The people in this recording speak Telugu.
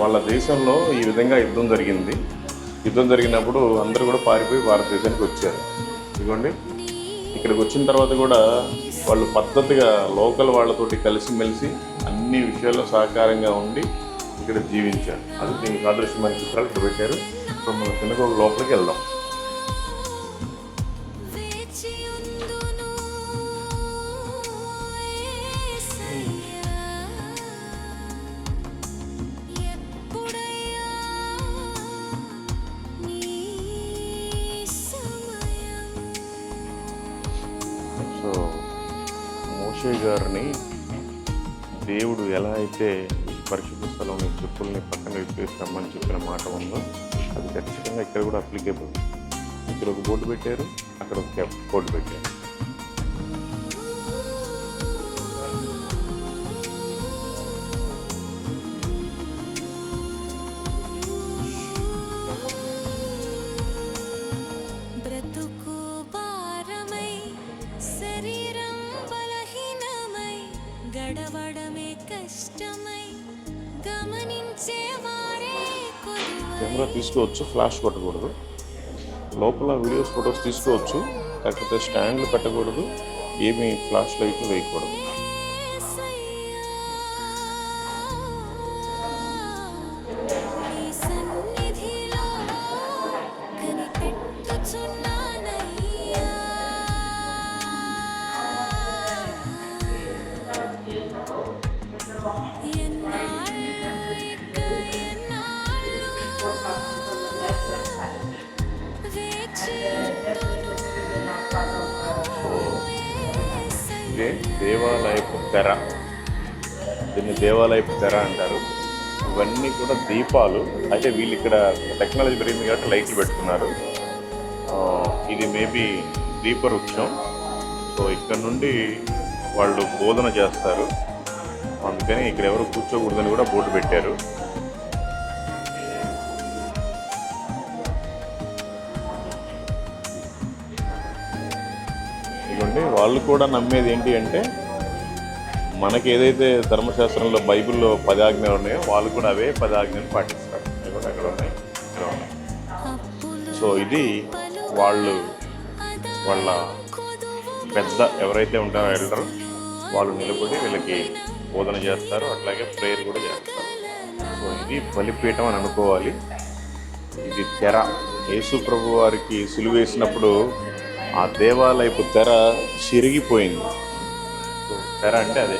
వాళ్ళ దేశంలో ఈ విధంగా యుద్ధం జరిగింది. యుద్ధం జరిగినప్పుడు అందరూ కూడా పారిపోయి భారతదేశానికి వచ్చారు. ఇదిగోండి. ఇక్కడికి వచ్చిన తర్వాత కూడా వాళ్ళు పద్ధతిగా లోకల్ వాళ్ళతోటి కలిసిమెలిసి అన్ని విషయాల్లో సహకారంగా ఉండి ఇక్కడ జీవించారు. అది దీనికి ఆదర్శమైన చిత్రాలు ఇక్కడ పెట్టారు. ఇప్పుడు మనం కిందకు లోపలికి వెళ్దాం. సో మోషే గారిని దేవుడు ఎలా అయితే పరిశుద్ధ స్థలం చెప్పుల్ని పక్కన విప్పేసి రమ్మని చెప్పిన మాట ఉందో అది ఖచ్చితంగా ఇక్కడ కూడా అప్లికేబుల్ ఇక్కడ ఒక బోర్డు పెట్టారు అక్కడ ఒక బోర్డు పెట్టారు. బ్రతుకు గడవడమే కష్టమై గమనించే వారే కొలువై. కెమెరా తీసుకోవచ్చు ఫ్లాష్ కొట్టకూడదు. లోపల వీడియోస్ ఫొటోస్ తీసుకోవచ్చు కాకపోతే స్టాండ్లు పెట్టకూడదు ఏమీ ఫ్లాష్ లైట్లు వేయకూడదు. ఇదే దేవాలయపు తెర. దీన్ని దేవాలయపు తెర అంటారు. ఇవన్నీ కూడా దీపాలు. అయితే వీళ్ళు ఇక్కడ టెక్నాలజీ పెరిగింది కాబట్టి లైట్లు పెట్టుకున్నారు ఆ, ఇది మేబీ దీపవృక్షం. సో ఇక్కడ నుండి వాళ్ళు బోధన చేస్తారు. అందుకని ఇక్కడ ఎవరు కూర్చోకూడదని కూడా బోర్డు పెట్టారు. ఇదిగోండి వాళ్ళు కూడా నమ్మేది ఏంటి అంటే మనకి ఏదైతే ధర్మశాస్త్రంలో బైబిల్లో పదాజ్ఞలు ఉన్నాయో వాళ్ళు కూడా అవే పదాజ్ఞలు పాటిస్తారు. కూడా అక్కడ ఉన్నాయి ఇక్కడ ఉన్నాయి. సో ఇది వాళ్ళు వాళ్ళ పెద్ద ఎవరైతే ఉంటారో ఎల్డర్ వాళ్ళు నిలబడి వీళ్ళకి బోధన చేస్తారు అట్లాగే ప్రేయర్ కూడా చేస్తారు. సో ఇది బలిపీఠం అని అనుకోవాలి. ఇది తెర. యేసు ప్రభు వారికి సిలువేసినప్పుడు ఆ దేవాలయపు తెర చిరిగిపోయింది. తెర అంటే అదే.